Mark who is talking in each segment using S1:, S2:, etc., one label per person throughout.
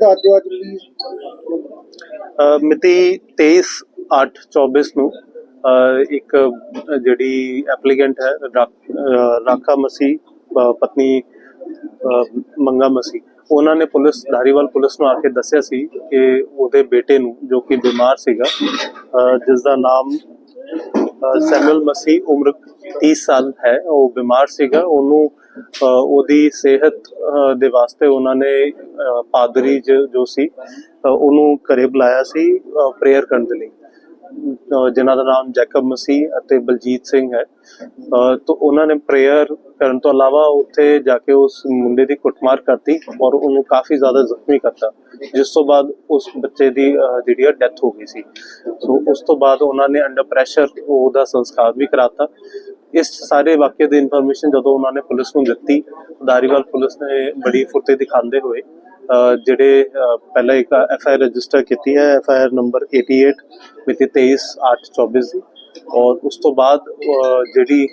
S1: ਦੱਸ ਦਿਓ ਅੱਜ ਪਲੀਜ਼
S2: ਮਿਤੀ 23 8 24 ਨੂੰ ਇੱਕ ਜਿਹੜੀ ਐਪਲੀਕੈਂਟ ਹੈ ਰਾਖਾ ਮਸੀ ਪਤਨੀ ਮੰਗਾ ਮਸੀ ਉਹਨਾਂ ਨੇ ਪੁਲਿਸ ਧਾਰੀਵਾਲ ਪੁਲਿਸ ਨੂੰ ਆ ਕੇ ਦੱਸਿਆ ਸੀ ਕਿ ਉਹਦੇ ਬੇਟੇ ਨੂੰ ਜੋ ਕਿ ਬਿਮਾਰ ਸੀਗਾ ਅ, ਜਿਸ ਦਾ ਨਾਮ ਸੈਮੂਅਲ ਮਸੀ ਉਮਰ 30 ਸਾਲ ਹੈ ਉਹ ਬਿਮਾਰ ਸੀਗਾ। ਉਹਨੂੰ ਅ, ਉਹਦੀ ਸਿਹਤ ਦੇ ਵਾਸਤੇ ਉਹਨਾਂ ਨੇ ਪਾਦਰੀ ਜੋ ਸੀ ਉਹਨੂੰ ਘਰੇ ਬੁਲਾਇਆ ਸੀ ਪ੍ਰੇਅਰ ਕਰਨ ਦੇ ਲਈ। ਜਿਨ੍ਹਾਂ ਦਾ ਨਾਮ ਜੈਕਬ ਮਸੀਹ ਅਤੇ ਬਲਜੀਤ ਸਿੰਘ ਹੈ। ਅ, ਉਹਨਾਂ ਨੇ ਪ੍ਰੇਅਰ ਕਰਨ ਤੋਂ ਇਲਾਵਾ ਉੱਥੇ ਜਾ ਕੇ ਉਸ ਮੁੰਡੇ ਦੀ ਕੁੱਟਮਾਰ ਕਰਤੀ ਔਰ ਉਹਨੂੰ ਕਾਫੀ ਜ਼ਿਆਦਾ ਜ਼ਖਮੀ ਕਰਤਾ ਜਿਸ ਤੋਂ ਬਾਅਦ ਉਸ ਬੱਚੇ ਦੀ ਜਿਹੜੀ ਹੈ ਡੈਥ ਹੋ ਗਈ ਸੀ। ਸੋ ਉਸ ਤੋਂ ਬਾਅਦ ਉਹਨਾਂ ਨੇ ਅੰਡਰ ਪ੍ਰੈਸ਼ਰ ਉਹਦਾ ਸੰਸਕਾਰ ਵੀ ਕਰਾਤਾ। ਇਸ ਸਾਰੇ ਵਾਕਿਏ ਦੀ ਇਨਫੋਰਮੇਸ਼ਨ ਜਦੋਂ ਉਹਨਾਂ ਨੇ ਪੁਲਿਸ ਨੂੰ ਦਿੱਤੀ ਧਾਰੀਵਾਲ ਪੁਲਿਸ ਨੇ ਬੜੀ ਫੁਰਤੀ ਦਿਖਾਉਂਦੇ ਹੋਏ ਜਿਹੜੇ ਪਹਿਲਾਂ ਇੱਕ ਐਫ ਆਈ ਆਰ ਰਜਿਸਟਰ ਕੀਤੀ ਹੈ, ਐਫ ਆਈ ਆਰ ਨੰਬਰ 88 ਮਿਤੀ 23 8 24 ਦੀ। ਔਰ ਉਸ ਤੋਂ ਬਾਅਦ ਜਿਹੜੀ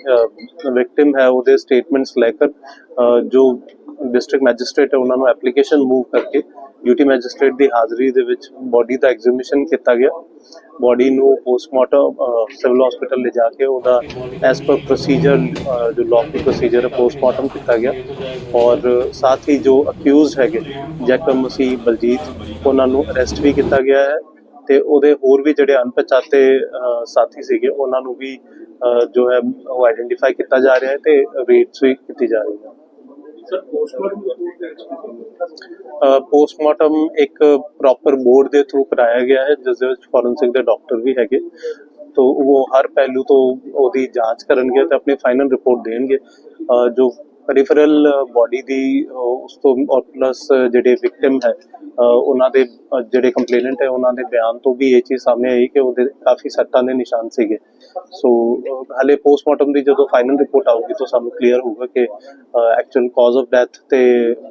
S2: ਵਿਕਟਿਮ ਹੈ, ਉਹਦੇ ਸਟੇਟਮੈਂਟਸ ਲੈ ਕੇ ਜੋ ਡਿਸਟ੍ਰਿਕਟ ਮੈਜਿਸਟ੍ਰੇਟ ਹੈ, ਉਹਨਾਂ ਨੂੰ ਐਪਲੀਕੇਸ਼ਨ ਮੂਵ ਕਰਕੇ ਡਿਊਟੀ ਮੈਜਿਸਟ੍ਰੇਟ ਦੀ ਹਾਜ਼ਰੀ ਦੇ ਵਿੱਚ ਬੋਡੀ ਦਾ ਐਗਜ਼ੀਬਿਸ਼ਨ ਕੀਤਾ ਗਿਆ। ਬੋਡੀ ਨੂੰ ਪੋਸਟਮਾਰਟਮ ਸਿਵਲ ਹਸਪੀਟਲ ਲੈ ਜਾ ਕੇ ਉਹਦਾ ਐਸ ਪਰ ਪ੍ਰੋਸੀਜਰ ਜੋ ਲਾਅ ਪ੍ਰੋਸੀਜਰ ਹੈ ਪੋਸਟਮਾਰਟਮ ਕੀਤਾ ਗਿਆ। ਔਰ ਸਾਥ ਹੀ ਜੋ ਅਕਿਊਜ਼ਡ ਹੈਗੇ, ਜੈਕਮ ਮਸੀਹ ਬਲਜੀਤ, ਉਹਨਾਂ ਨੂੰ ਅਰੈਸਟ ਵੀ ਕੀਤਾ ਗਿਆ ਹੈ। ਤੇ ਉਹਦੇ ਹੋਰ ਵੀ ਜਿਹੜੇ ਅਣਪਛਾਤੇ ਸਾਥੀ ਸੀਗੇ ਉਹਨਾਂ ਨੂੰ ਵੀ ਜੋ ਹੈ ਉਹ ਆਇਡੈਂਟੀਫਾਈ ਕੀਤਾ ਜਾ ਰਿਹਾ ਹੈ ਤੇ ਰੇਟਸ ਵੀ ਕੀਤੀ ਜਾ ਰਹੀ? ਹੈ
S3: ਪੋਸਟਮਾਰਟਮ
S2: ਇੱਕ ਪ੍ਰੋਪਰ ਬੋਰਡ ਦੇ ਥਰੂ ਕਰਾਇਆ ਗਿਆ ਹੈ ਜਿਸ ਦੇ ਵਿੱਚ ਫੋਰੈਂਸਿਕ ਦੇ ਡਾਕਟਰ ਵੀ ਹੈਗੇ। ਤੋ ਉਹ ਹਰ ਪਹਿਲੂ ਤੋਂ ਉਹਦੀ ਜਾਂਚ ਕਰਨਗੇ ਤੇ ਆਪਣੀ ਫਾਈਨਲ ਰਿਪੋਰਟ ਦੇਣਗੇ। ਜੋ ਪੈਰੀਫਰਲ ਬਾਡੀ uh, ਦੀ ਉਸ ਤੋਂ, ਔਰ ਪਲੱਸ ਜਿਹੜੇ ਵਿਕਟਿਮ ਹੈ ਉਹਨਾਂ ਦੇ ਜਿਹੜੇ ਕੰਪਲੇਨੈਂਟ ਹੈ, ਉਹਨਾਂ ਦੇ ਬਿਆਨ ਤੋਂ ਵੀ ਇਹ ਚੀਜ਼ ਸਾਹਮਣੇ ਆਈ ਕਿ ਉਹਦੇ ਕਾਫੀ ਸੱਟਾਂ ਦੇ ਨਿਸ਼ਾਨ ਸੀਗੇ। ਸੋ ਹਲੇ ਪੋਸਟਮਾਰਟਮ ਦੀ ਜਦੋਂ ਫਾਈਨਲ ਰਿਪੋਰਟ ਆਊਗੀ ਤਾਂ ਸਾਨੂੰ ਕਲੀਅਰ ਹੋਊਗਾ ਕਿ ਐਕਚੁਅਲ ਕਾਜ਼ ਆਫ ਡੈਥ ਤੇ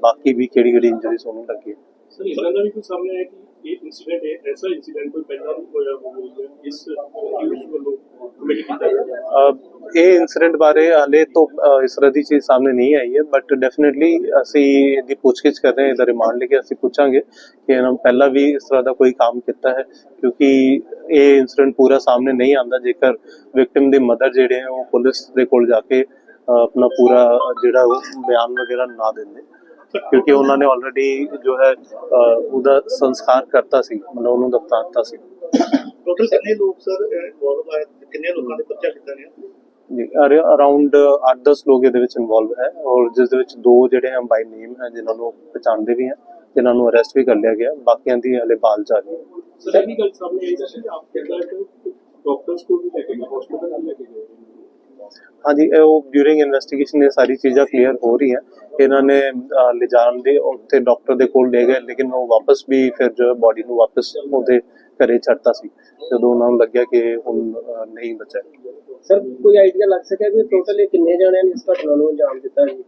S2: ਬਾਕੀ ਵੀ ਕਿਹੜੀ ਕਿਹੜੀ ਇੰਜਰੀਜ਼ ਉਹਨੂੰ ਲੱਗੀ
S3: ਸਰ ਇਦਾਂ ਦਾ ਵੀ ਕੋਈ ਸਾਹਮਣੇ ਆਇਆ ਕਿ ਇਹ ਇਨਸੀਡੈਂਟ ਹੈ ਐਸਾ ਇਨਸੀਡੈਂਟ ਕੋਈ ਪਹਿਲਾਂ ਵੀ ਹੋਇਆ ਹੋਵੇ ਇਸ ਨਿਊਜ਼ ਵੱਲੋਂ
S2: ਇਹ ਇਨਸੀਡੈਂਟ ਬਾਰੇ ਹਾਲੇ ਤੋਂ ਇਸ ਤਰ੍ਹਾਂ ਦੀ ਚੀਜ਼ ਸਾਹਮਣੇ ਨਹੀਂ ਆਈ ਹੈ ਬਟ ਡੈਫੀਨਿਟਲੀ ਅਸੀਂ ਇਹਦੀ ਪੁੱਛਗਿੱਛ ਕਰ ਰਹੇ ਹਾਂ, ਇਹਦਾ ਰਿਮਾਂਡ ਲੈ ਕੇ ਅਸੀਂ ਪੁੱਛਾਂਗੇ ਕਿ ਇਹਨਾਂ ਪਹਿਲਾਂ ਵੀ ਇਸ ਤਰ੍ਹਾਂ ਦਾ ਕੋਈ ਕੰਮ ਕੀਤਾ ਹੈ, ਕਿਉਂਕਿ ਇਹ ਇਨਸੀਡੈਂਟ ਪੂਰਾ ਸਾਹਮਣੇ ਨਹੀਂ ਆਉਂਦਾ, ਜੇਕਰ ਵਿਕਟਿਮ ਦੇ ਮਦਰ ਜਿਹੜੇ ਉਹ ਪੁਲਿਸ ਦੇ ਕੋਲ ਜਾ ਕੇ ਆਪਣਾ ਪੂਰਾ ਜਿਹੜਾ ਬਿਆਨ ਵਗੈਰਾ ਨਾ ਦਿੰਦੇ। ਕਿਉਂਕਿ ਉਹਨਾਂ ਨੇ ਆਲਰੇਡੀ ਜੋ ਹੈ ਉਹਦਾ ਸੰਸਕਾਰ ਕਰਤਾ ਸੀ ਮਤਲਬ ਉਹਨੂੰ ਦਫਨਾ ਦਿੱਤਾ ਸੀ।
S1: ਟੋਟਲ ਕਿੰਨੇ ਲੋਕ ਸਰ ਇਨਵੋਲਵ ਆਏ ਕਿੰਨੇ ਲੋਕਾਂ ਦੇ ਪਰਚਾ ਕੀਤਾ ਗਿਆ?
S2: ਜੀ ਅਰਾਊਂਡ 8-10 ਲੋਕ ਇਹਦੇ ਵਿੱਚ ਇਨਵੋਲਵ ਹੈ ਔਰ ਜਿਸ ਦੇ ਵਿੱਚ ਦੋ ਜਿਹੜੇ ਹਨ ਬਾਈ ਨੇਮ ਹੈ ਜਿਨ੍ਹਾਂ ਨੂੰ ਪਛਾਣਦੇ ਵੀ ਹਨ ਜਿਨ੍ਹਾਂ ਨੂੰ ਅਰੈਸਟ ਵੀ ਕਰ ਲਿਆ ਗਿਆ ਬਾਕੀਆਂ ਦੀ ਹਲੇ ਬਾਲ ਜਾਰੀ ਹੈ।
S3: ਸਰ ਇਹ ਵੀ ਗੱਲ ਸਾਹਮਣੇ ਆਈ ਸੀ ਕਿ ਆਪ ਕਹਿੰਦਾ ਕਿ ਡਾਕਟਰਸ ਕੋਲ ਵੀ ਲੈ ਕੇ ਗਏ ਹਸਪੀਟਲ ਵੀ ਲੈ ਕੇ ਗਏ।
S2: ਹਾਂਜੀ ਉਹ ਡਿਊਰਿੰਗ ਇਨਵੈਸਟੀਗੇਸ਼ਨ ਇਹ ਸਾਰੀ ਚੀਜ਼ਾਂ ਕਲੀਅਰ ਹੋ ਰਹੀਆਂ ਇਹਨਾਂ ਨੇ ਲਿਜਾਣ ਦੇ ਉੱਤੇ ਡਾਕਟਰ ਦੇ ਕੋਲ ਲੈ ਗਏ ਲੇਕਿਨ ਉਹ ਵਾਪਸ ਵੀ ਫਿਰ ਜੋ ਬਾਡੀ ਨੂੰ ਵਾਪਸ ਉਹਦੇ ਘਰੇ ਛੱਡਤਾ ਸੀ। ਜਦੋਂ ਉਹਨਾਂ ਨੂੰ ਲੱਗਿਆ ਕਿ ਹੁਣ ਨਹੀਂ ਬਚਿਆ।
S4: ਸਰ ਕੋਈ ਆਈਡੀਆ ਲੱਗ ਸਕਿਆ ਵੀ ਟੋਟਲ ਇਹ ਕਿੰਨੇ ਜਣਿਆਂ ਨੇ ਇਸ ਘਟਨਾ ਨੂੰ ਅੰਜਾਮ ਦਿੱਤਾ ਜੀ?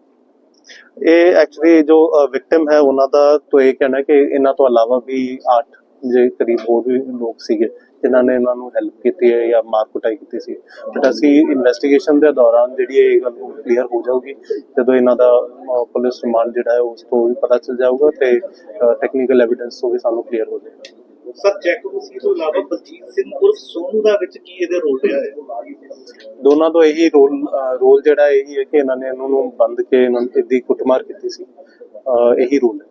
S2: ਇਹ ਐਕਚੁਅਲੀ ਜੋ ਵਿਕਟਿਮ ਹੈ ਉਹਨਾਂ ਦਾ ਤੋਂ ਇਹ ਕਹਿਣਾ ਕਿ ਇਹਨਾਂ ਤੋਂ ਇਲਾਵਾ ਵੀ 8 ਜੇ ਕਰੀਬ ਹੋਰ ਵੀ ਲੋਕ ਸੀਗੇ ਜਿਨ੍ਹਾਂ ਨੇ ਇਹਨਾਂ ਨੂੰ ਹੈਲਪ ਕੀਤੀ ਹੈ ਜਾਂ ਮਾਰ ਕੁਟਾਈ ਕੀਤੀ ਸੀ। ਬਟ ਅਸੀਂ ਇਨਵੈਸਟੀਗੇਸ਼ਨ ਦੇ ਦੌਰਾਨ ਜਿਹੜੀ ਇਹ ਗੱਲ ਕਲੀਅਰ ਹੋ ਜਾਊਗੀ। ਜਦੋਂ ਇਹਨਾਂ ਦਾ ਪੁਲਿਸ ਰਿਮਾਂਡ ਜਿਹੜਾ ਹੈ ਉਸ ਤੋਂ ਵੀ ਪਤਾ ਚੱਲ ਜਾਊਗਾ ਤੇ ਟੈਕਨੀਕਲ ਐਵੀਡੈਂਸ ਤੋਂ ਵੀ ਸਾਨੂੰ ਕਲੀਅਰ ਹੋ ਜਾਏਗਾ
S1: ਸਰ ਚੈੱਕ ਮਸੀਹ ਤੋਂ ਇਲਾਵਾ ਬਲਜੀਤ ਸਿੰਘ ਉਰਫ ਸੋਨੂ ਦਾ ਵਿੱਚ ਕੀ ਇਹਦੇ ਰੋਲ ਰਿਹਾ ਹੈ?
S2: ਦੋਨਾਂ ਤੋਂ ਇਹੀ ਰੋਲ ਰੋਲ ਜਿਹੜਾ ਇਹੀ ਹੈ ਕਿ ਇਹਨਾਂ ਨੇ ਇਹਨਾਂ ਨੂੰ ਬੰਦ ਕੇ ਇਹਨਾਂ ਨੂੰ ਦੀ ਕੁੱਟਮਾਰ ਕੀਤੀ ਸੀ। ਇਹੀ ਰੋਲ ਹੈ।